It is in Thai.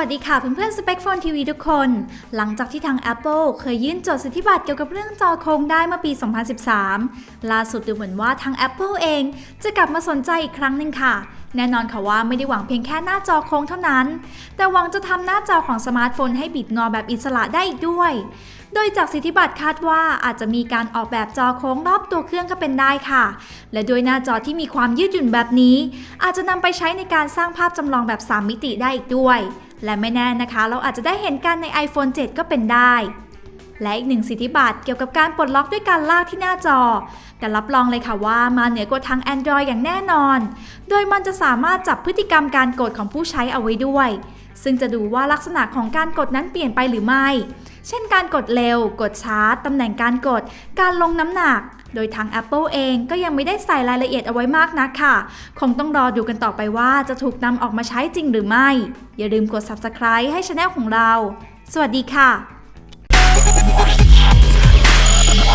สวัสดีค่ะเพื่อนๆ Spec Phone TV ทุกคน หลังจากที่ทาง Apple เคยยื่นจดสิทธิบัตรเกี่ยวกับเรื่องจอโครงได้เมื่อปี 2013 ล่าสุดดูเหมือนว่าทาง Apple เองจะกลับมาสนใจอีกครั้งหนึ่งค่ะ แน่นอนค่ะว่าไม่ได้หวังเพียงแค่หน้าจอโค้งเท่านั้น แต่หวังจะทำหน้าจอของสมาร์ทโฟนให้บิดงอแบบอิสระได้อีกด้วย โดยจากสิทธิบัตรคาดว่าอาจจะมีการออกแบบจอโค้งรอบตัวเครื่องก็เป็นได้ค่ะ และโดยหน้าจอที่มีความยืดหยุ่นแบบนี้ อาจจะนำไปใช้ในการสร้างภาพจำลองแบบ 3 มิติได้อีกด้วย และไม่แน่นะคะ เราอาจจะได้เห็นกันใน iPhone 7 ก็เป็นได้ และอีกหนึ่งสิทธิบัตรเกี่ยวกับการปลดล็อกด้วยการลากที่หน้าจอ แต่รับรองเลยค่ะว่ามาเหนือกว่าทาง Android อย่างแน่นอน โดยมันจะสามารถจับพฤติกรรมการกดของผู้ใช้เอาไว้ด้วย ซึ่งจะดูว่าลักษณะของการกดนั้นเปลี่ยนไปหรือไม่ เช่นการกดเร็ว กดช้า ตำแหน่งการกด การลงน้ำหนัก โดยทาง Apple เองก็ยังไม่ได้ใส่รายละเอียดเอาไว้มากนักค่ะ คงต้องรอดูกันต่อไปว่าจะถูกนำออกมาใช้จริงหรือไม่ อย่าลืมกด Subscribe ให้ช anel ของเรา สวัสดีค่ะ